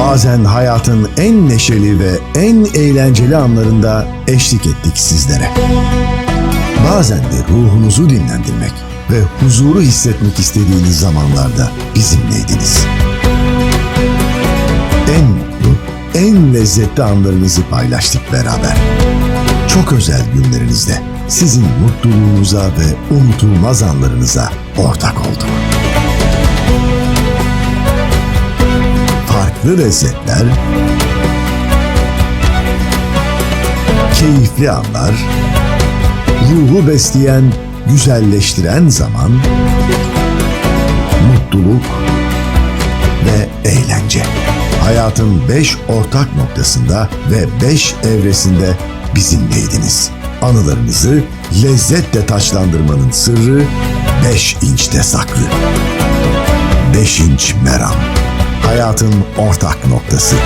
Bazen hayatın en neşeli ve en eğlenceli anlarında eşlik ettik sizlere. Bazen de ruhunuzu dinlendirmek ve huzuru hissetmek istediğiniz zamanlarda bizimleydiniz. En mutlu, en lezzetli anlarınızı paylaştık beraber. Çok özel günlerinizde sizin mutluluğunuza ve unutulmaz anlarınıza ortak olduk. Farklı lezzetler, keyifli anlar, ruhu besleyen, güzelleştiren zaman, mutluluk ve eğlence. Hayatın beş ortak noktasında ve beş evresinde bizimleydiniz. Anılarınızı lezzetle taçlandırmanın sırrı 5 inçte saklı. 5 inç meram. Hayatın ortak noktası.